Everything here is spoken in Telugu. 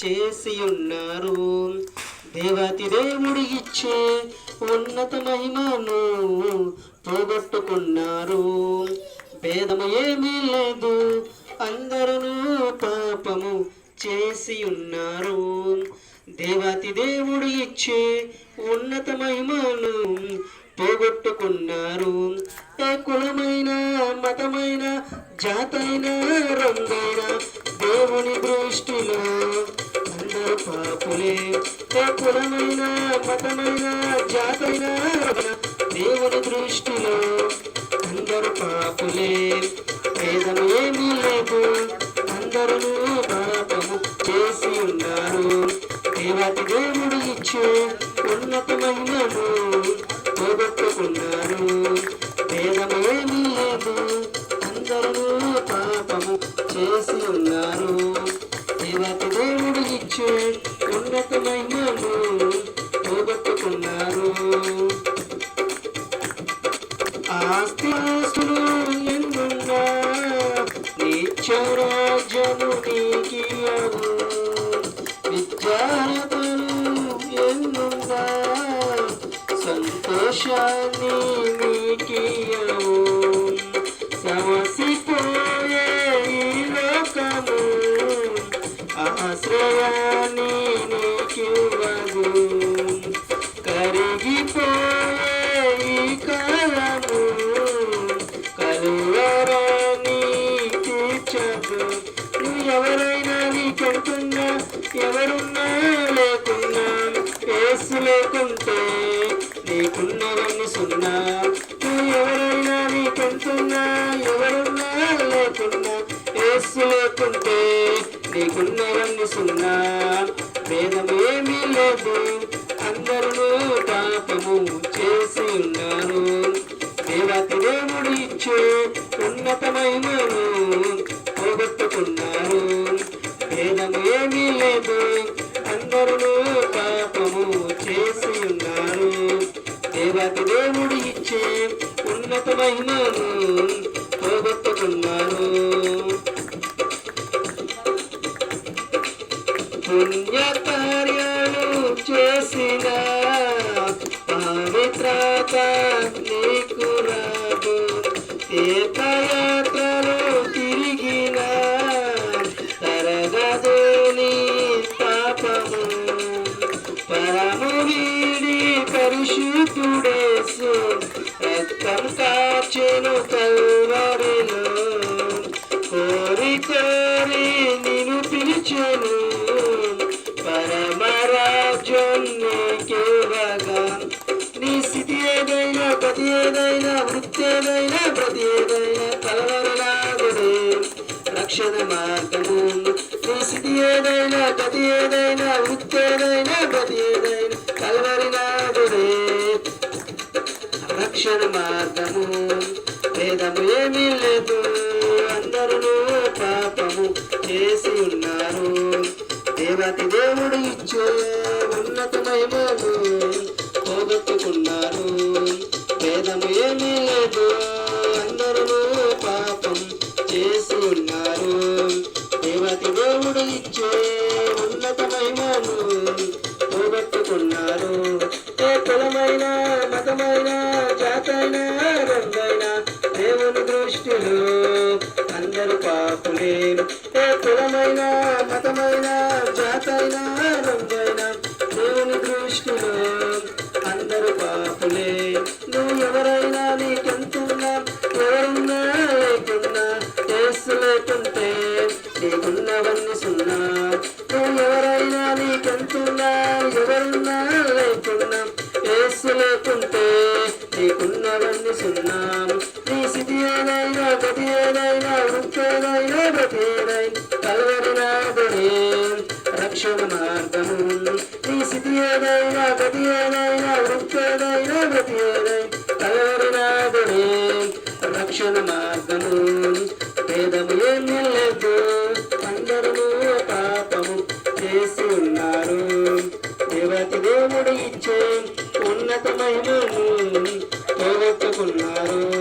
చేసి ఉన్నారు దేవాతి దేవుడు ఇచ్చే ఉన్నత మహిమను పోగొట్టుకున్నారు. భేదము ఏమీ లేదు. అందరూ పాపము చేసి ఉన్నారు దేవాతి దేవుడు ఇచ్చే ఉన్నత మహిమను పోగొట్టుకున్నారు. ఏ కులమైన మతమైన జాతైన రంగైన దేవుని దృష్టిలో అందరు పాపులే. ఏ కులమైన మతమైన జాతైన దేవుని దృష్టిలో అందరు పాపులే. భేదము ఏమీ లేదు అందరూ పాపము చేసి ఉన్నారు. దేవాతి దేవుడు ఇచ్చే ఉన్నత మహిమను పోగొట్టుకున్నారు. భేదము ఏమీ లేదు అందరూ పాపము చేసి ఉన్నత పోగొట్టుకున్నారు ఆస్తి ఆస్తులు ఎన్నున్నా నిత్యరాజ్యము నువ్వు ఎవరైనా నీకంటున్నా ఎవరున్నా లేకున్నా ఏసు లేకుంటే నీకున్నవన్నీ సున్నా. నువ్వు ఎవరైనా నీకంటున్నా ఎవరున్నా లేకున్నా ఏసు లేకుంటే నీకున్నవన్నీ సున్నా. భేదమేమీ లేదు అందరూ పాపము చేసి ఉన్నారు. దేవతి దేవుడు ఇచ్చే ఉన్నతమైన పోగొట్టుకున్నారు భేదం ఏమీ లేదు. అందరూ పాపము చేసి ఉన్నారు దేవతి దేవుడు ఇచ్చే ఉన్నతమైనను పోగొట్టుకున్నారు పుణ్య కార్యాలు చేసిన పవిత్రత నీకు రాదు. ఏ పరిశుద్ధుడేసు రక్తం కాచెను కల్వరిలో. కోరి కోరి నిను పిలిచెను పరమరాజ్యాన్నికేవగా నీ స్థితి ఏదైనా గతి ఏదైనా వృత్తి ఏదైనా ప్రతి ఏదైనా కలవరలాగదే రక్షణ మార్గము. నీ స్థితి ఏదైనా గతి ఏదైనా వృత్తి ఏదైనా ప్రతి రక్షణ మార్గము భేదము ఏమీ లేదు. అందరూ పాపము చేసి ఉన్నారు. దేవతి దేవుడు ఇచ్చే ఉన్నత పోగొట్టుకున్నారు భేదము ఏమీ లేదు. అందరూ పాపం చేసి ఉన్నారు. దేవతి దేవుడు ఇచ్చే ఉన్నత పోగొట్టుకున్నారు ఏ కులమైన మతమైన జాతైన దేవుని దృష్టిలో అందరు పాపులే. ఏ కులమైన మతమైన జాతైన రంగైన దేవుని దృష్టిలో అందరు పాపులే. నువ్వు ఎవరైనా నీకెంతున్నా ఎవరున్నా లేకున్నా ఏసు లేకుంటే నీకున్నవన్నీ సున్నా. నువ్వు ఎవరైనా నీకెంతున్నా ఎవరున్నా లేకున్నా ఏసు లేకుంటే నీకున్నవన్నీ సున్నా నీ స్థితి ఏదైనా గతి ఏదైనా వృత్తి ఏదైనా గతి ఏదైనా రక్షణ మార్గము నీ స్థితి ఏదైనా గతి ఏదైనా వృత్తి ఏదైనా ఏదైనా రక్షణ మార్గము భేదము ఏమీ లేదు. అందరూ పాపము చేసి ఉన్నారు. దేవతి దేవుడు ఇచ్చే ఉన్నత మహిమను